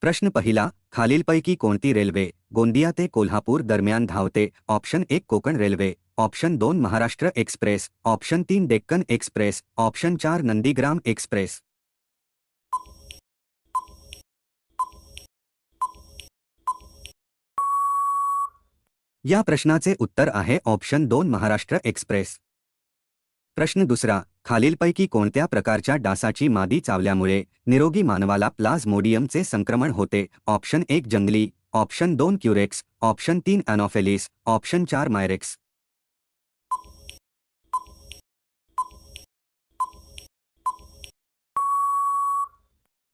प्रश्न पहिला खालीलपैकी कोणती रेल्वे गोंदिया ते कोल्हापूर दरम्यान धावते? ऑप्शन एक कोकण रेल्वे. ऑप्शन दोन महाराष्ट्र एक्सप्रेस. ऑप्शन तीन डेक्कन एक्सप्रेस. ऑप्शन चार नंदीग्राम एक्सप्रेस. या प्रश्नाचे उत्तर आहे ऑप्शन दोन महाराष्ट्र एक्सप्रेस. प्रश्न दुसरा खालीलपैकी कोणत्या प्रकारच्या डासाची मादी चावल्यामुळे निरोगी मानवाला प्लाझ्मोडियमचे संक्रमण होते? ऑप्शन एक जंगली. ऑप्शन दोन क्युरेक्स. ऑप्शन तीन अॅनॉफेलिस. ऑप्शन चार मायरेक्स.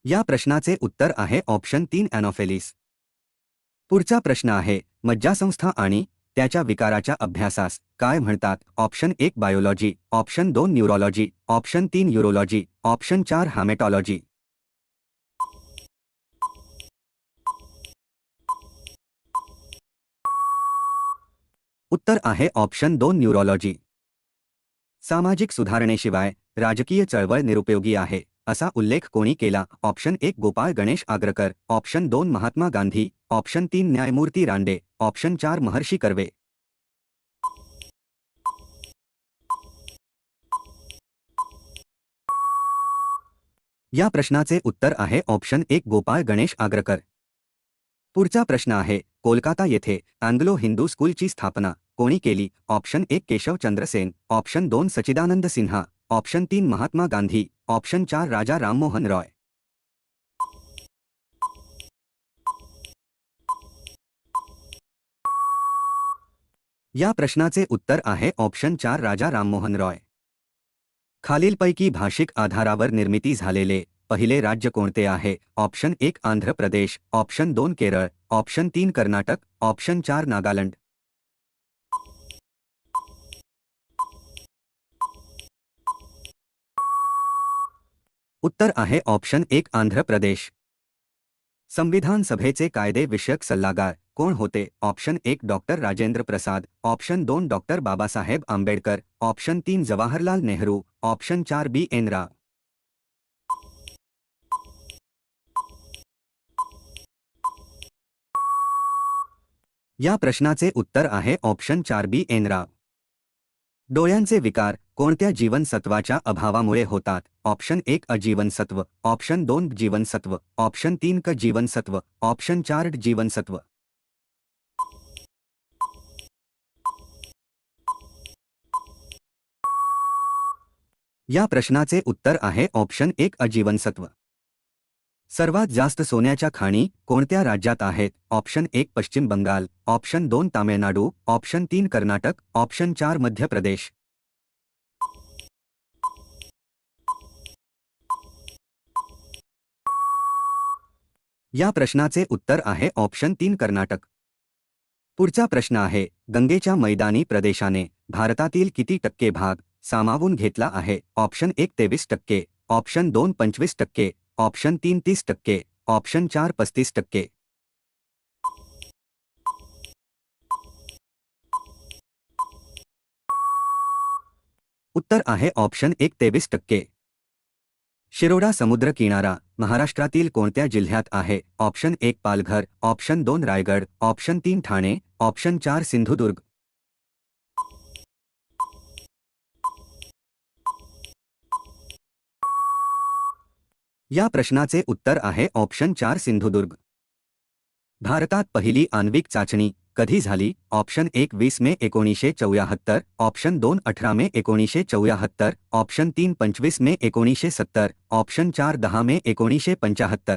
या प्रश्नाचे उत्तर आहे ऑप्शन तीन अॅनॉफेलिस. पुढचा प्रश्न आहे मज्जासंस्था आणि त्याच्या विकाराच्या अभ्यासास काय म्हणतात? ऑप्शन एक बायोलॉजी ऑप्शन दोन न्यूरोलॉजी ऑप्शन तीन युरोलॉजी ऑप्शन चार हॅमेटॉलॉजी. उत्तर आहे ऑप्शन दोन न्यूरोलॉजी. सामाजिक सुधारणेशिवाय राजकीय चळवळ निरुपयोगी आहे असा उल्लेख कोणी केला? ऑप्शन एक गोपाळ गणेश आग्रकर ऑप्शन दोन महात्मा गांधी ऑप्शन तीन न्यायमूर्ती रांडे ऑप्शन चार, महर्षि कर्वे। या प्रश्नाचे उत्तर आहे ऑप्शन एक, गोपाळ गणेश आग्रकर। पुढचा प्रश्न आहे, कोलकाता येथे अँग्लो हिंदू स्कूलची स्थापना कोणी केली? ऑप्शन एक, केशव चंद्रसेन, ऑप्शन दोन, सचिदानंद सिन्हा, ऑप्शन तीन, महात्मा गांधी, ऑप्शन चार, राजा राममोहन रॉय। या प्रश्नाचे उत्तर आहे ऑप्शन चार राजा राममोहन रॉय. खालीलपैकी भाषिक आधारावर निर्मिती झालेले पहिले राज्य कोणते आहे? ऑप्शन एक आंध्र प्रदेश, ऑप्शन दोन केरळ, ऑप्शन तीन कर्नाटक, ऑप्शन चार नागालँड. उत्तर आहे ऑप्शन एक आंध्र प्रदेश. संविधान सभेचे कायदे विषयक सल्लागार. कोण होते? ऑप्शन एक डॉक्टर राजेंद्र प्रसाद, ऑप्शन दोन डॉक्टर बाबासाहेब आंबेडकर, ऑप्शन तीन जवाहरलाल नेहरू, ऑप्शन चार बी एन राव या प्रश्नाचे उत्तर आहे ऑप्शन चार बी एन राव डोळ्यांचे विकार कोणत्या जीवनसत्वाच्या अभावामुळे होतात? ऑप्शन एक अजीवनसत्व, ऑप्शन दोन जीवनसत्व, ऑप्शन तीन क जीवनसत्व, ऑप्शन चार जीवनसत्व. या प्रश्नाचे उत्तर आहे ऑप्शन एक अजीवनसत्व. सर्वात जास्त सोन्याच्या खाणी कोणत्या राज्यात आहेत? ऑप्शन एक पश्चिम बंगाल, ऑप्शन दोन तामिळनाडू, ऑप्शन तीन कर्नाटक, ऑप्शन चार मध्य प्रदेश. या प्रश्नाचे उत्तर आहे ऑप्शन तीन कर्नाटक. पुढचा प्रश्न आहे, गंगेच्या मैदानी प्रदेशाने भारतातील किती टक्के भाग सामावून घेतला आहे. ऑप्शन एक तेवीस टक्के. ऑप्शन दोन पंचवीस टक्के. ऑप्शन तीन तीस टक्के. ऑप्शन चार पस्तीस टक्के. उत्तर आहे ऑप्शन एक तेवीस टक्के. शिरोडा समुद्र किनारा. महाराष्ट्रातील कोणत्या जिल्ह्यात आहे? ऑप्शन एक पालघर. ऑप्शन दोन रायगड. ऑप्शन तीन ठाणे. ऑप्शन चार सिंधुदुर्ग. या प्रश्नाचे उत्तर आहे ऑप्शन चार सिंधुदुर्ग. भारतात पहिली आण्विक चाचणी कधी झाली? ऑप्शन एक वीस मे एकोणीसशे चौऱ्याहत्तर, ऑप्शन दोन अठरा मे एकोणीसशे चौऱ्याहत्तर, ऑप्शन तीन पंचवीस मे एकोणीसशे सत्तर, ऑप्शन चार दहा मे एकोणीसशे पंचाहत्तर.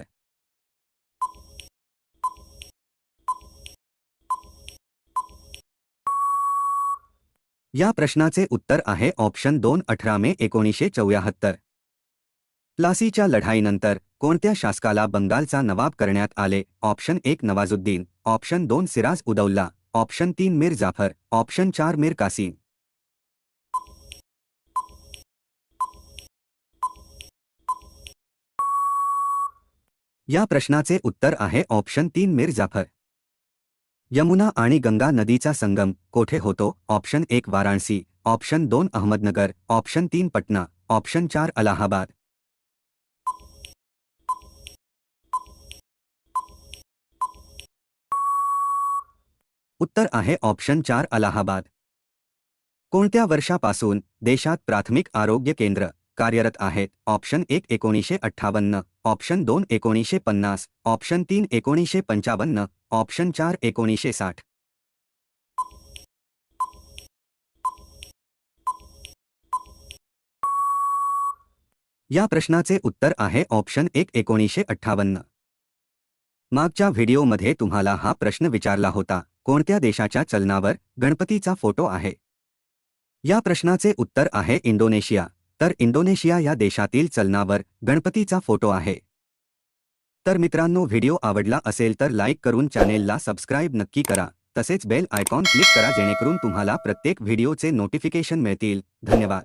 या प्रश्नाचे उत्तर आहे ऑप्शन दोन अठरा मे एकोणीसशे चौऱ्याहत्तर. प्लासीच्या लढाईनंतर कोणत्या शासकाला बंगालचा नवाब करण्यात आले? ऑप्शन एक नवाजुद्दीन ऑप्शन दोन सिराज उदौल्ला ऑप्शन तीन मीर जाफर ऑप्शन चार मीर कासिम. या प्रश्नाचे उत्तर आहे ऑप्शन तीन मीर जाफर. यमुना आणि गंगा नदीचा संगम कोठे होतो? ऑप्शन एक वाराणसी ऑप्शन दोन अहमदनगर ऑप्शन तीन पटना ऑप्शन चार अलाहाबाद उत्तर आहे ऑप्शन चार अलाहाबाद. कोणत्या वर्षापासून देशात प्राथमिक आरोग्य केंद्र कार्यरत आहेत? ऑप्शन एक एकोणीसशे अठ्ठावन्न. ऑप्शन दोन एकोणीसशे पन्नास. ऑप्शन तीन एकोणीसशे पंचावन्न. ऑप्शन चार एकोणीसशे साठ. या प्रश्नाचे उत्तर आहे ऑप्शन एक एकोणीसशे अठ्ठावन्न. मागच्या व्हिडिओमध्ये तुम्हाला हा प्रश्न विचारला होता. कोणत्या देशाच्या चलनावर गणपतीचा फोटो आहे? या प्रश्नाचे उत्तर आहे इंडोनेशिया. तर इंडोनेशिया या देशातील चलनावर गणपतीचा फोटो आहे. तर मित्रांनो व्हिडिओ आवडला असेल तर लाईक करून चॅनेलला सबस्क्राईब नक्की करा. तसेच बेल आयकॉन क्लिक करा जेणेकरून तुम्हाला प्रत्येक व्हिडिओचे नोटिफिकेशन मिळतील. धन्यवाद.